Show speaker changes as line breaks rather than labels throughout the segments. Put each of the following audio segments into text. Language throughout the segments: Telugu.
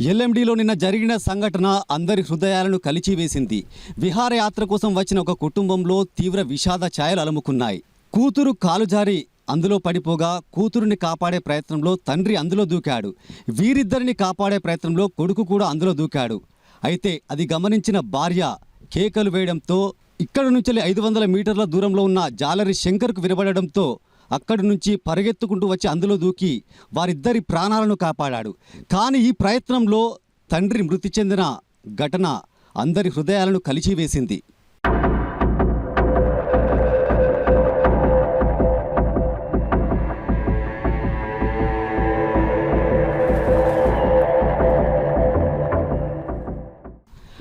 ఎల్ఎండిలో నిన్న జరిగిన సంఘటన అందరి హృదయాలను కలిచివేసింది. విహారయాత్ర కోసం వచ్చిన ఒక కుటుంబంలో తీవ్ర విషాద ఛాయలు అలుముకున్నాయి. కూతురు కాలు జారి అందులో పడిపోగా కూతురుని కాపాడే ప్రయత్నంలో తండ్రి అందులో దూకాడు. వీరిద్దరిని కాపాడే ప్రయత్నంలో కొడుకు కూడా అందులో దూకాడు. అయితే అది గమనించిన భార్య కేకలు వేయడంతో ఇక్కడ నుంచి ఐదు వందల మీటర్ల దూరంలో ఉన్న జాలరి శంకర్కు వినబడడంతో అక్కడి నుంచి పరిగెత్తుకుంటూ వచ్చి అందులో దూకి వారిద్దరి ప్రాణాలను కాపాడాడు. కానీ ఈ ప్రయత్నంలో తండ్రి మృతి చెందిన ఘటన అందరి హృదయాలను కలిచివేసింది.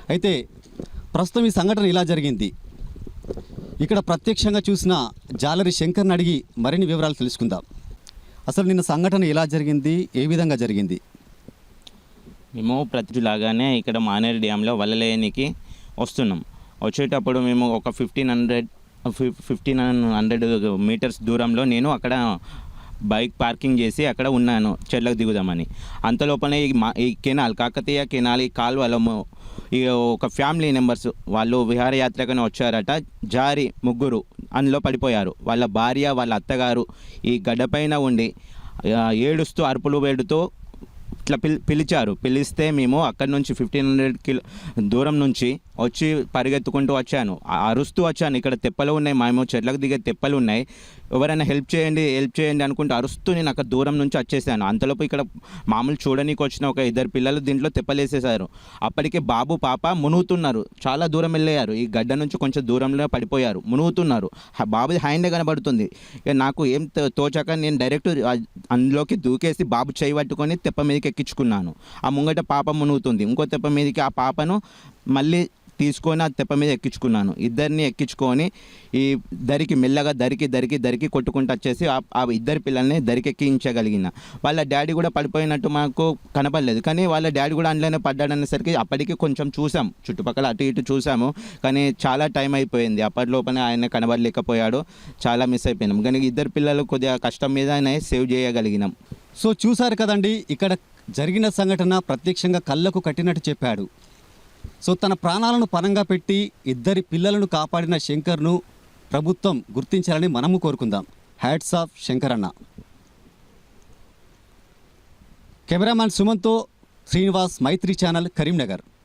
అయితే ప్రస్తుతం ఈ సంఘటన ఇలా జరిగింది. ఇక్కడ ప్రత్యక్షంగా చూసిన జాలరి శంకర్ని అడిగి మరిన్ని వివరాలు తెలుసుకుందాం. అసలు నిన్న సంఘటన ఎలా జరిగింది? ఏ విధంగా జరిగింది?
మేము ప్రతిలాగానే ఇక్కడ మానేరు డ్యాంలో వలలేనికి వస్తున్నాం. వచ్చేటప్పుడు మేము ఒక fifteen hundred fifteen hundred meters దూరంలో నేను అక్కడ బైక్ పార్కింగ్ చేసి అక్కడ ఉన్నాను చెట్లకు దిగుదామని. అంతలోపలనే ఈ మా ఈ కెనాల్ కాకతీయ కెనాల్ ఈ కాల్వలము ఈ ఒక ఫ్యామిలీ మెంబర్స్ వాళ్ళు విహారయాత్రకని వచ్చారట. జారి ముగ్గురు అందులో పడిపోయారు. వాళ్ళ భార్య వాళ్ళ అత్తగారు ఈ గడ్డపైన ఉండి ఏడుస్తూ అరుపులు వేడుతూ ఇట్లా పిలి పిలిచారు. పిలిస్తే మేము అక్కడి నుంచి ఫిఫ్టీన్ హండ్రెడ్ కిలో దూరం నుంచి వచ్చి పరిగెత్తుకుంటూ వచ్చాను. అరుస్తూ వచ్చాను. ఇక్కడ తెప్పలు ఉన్నాయి మేము చెట్లకు దిగే తెప్పలు ఉన్నాయి. ఎవరైనా హెల్ప్ చేయండి హెల్ప్ చేయండి అనుకుంటూ అరుస్తూ నేను అక్కడ దూరం నుంచి వచ్చేసాను. అంతలోపు ఇక్కడ మామూలు చూడనీకి వచ్చిన ఒక ఇద్దరు పిల్లలు దీంట్లో తెప్పలేసేసారు అప్పటికే బాబు పాప మునుగుతున్నారు. చాలా దూరం వెళ్ళారు. ఈ గడ్డ నుంచి కొంచెం దూరంలో పడిపోయారు. మునుగుతున్నారు. హ- బాబుది హ్యాండే కనబడుతుంది. ఇక నాకు ఏం తో- తోచాక నేను డైరెక్ట్ అందులోకి దూకేసి బాబు చేయి పట్టుకొని తెప్ప మీదకి ఎక్కించుకున్నాను. ఆ ముంగట పాప మునుగుతుంది. ఇంకో తెప్ప మీదకి ఆ పాపను మళ్ళీ తీసుకొని ఆ తెప్ప మీద ఎక్కించుకున్నాను. ఇద్దరిని ఎక్కించుకొని ఈ దరికి మెల్లగా దరికి దరికి దరికి కొట్టుకుంటూ వచ్చేసి ఆ- ఇద్దరు పిల్లల్ని దరికి ఎక్కించగలిగిన వాళ్ళ డాడీ కూడా పడిపోయినట్టు మాకు కనపడలేదు. కానీ వాళ్ళ డాడీ కూడా అందులోనే పడ్డాడనేసరికి అప్పటికి కొంచెం చూసాం. చుట్టుపక్కల అటు ఇటు చూసాము. కానీ చాలా టైం అయిపోయింది. అప్పటిలోపనే ఆయన కనబడలేకపోయాడు. చాలా మిస్ అయిపోయినాం. కానీ ఇద్దరు పిల్లలు కొద్దిగా కష్టం మీదనే సేవ్ చేయగలిగినాం.
సో చూశారు కదండి ఇక్కడ జరిగిన సంఘటన ప్రత్యక్షంగా కళ్ళకు కట్టినట్టు చెప్పాడు. సో తన ప్రాణాలను పనంగా పెట్టి ఇద్దరి పిల్లలను కాపాడిన శంకర్ను ప్రభుత్వం గుర్తించాలని మనము కోరుకుందాం. హ్యాట్స్ ఆఫ్ శంకర్ అన్న కెమెరామ్యాన్ సుమంతో శ్రీనివాస్ మైత్రి ఛానల్ కరీంనగర్.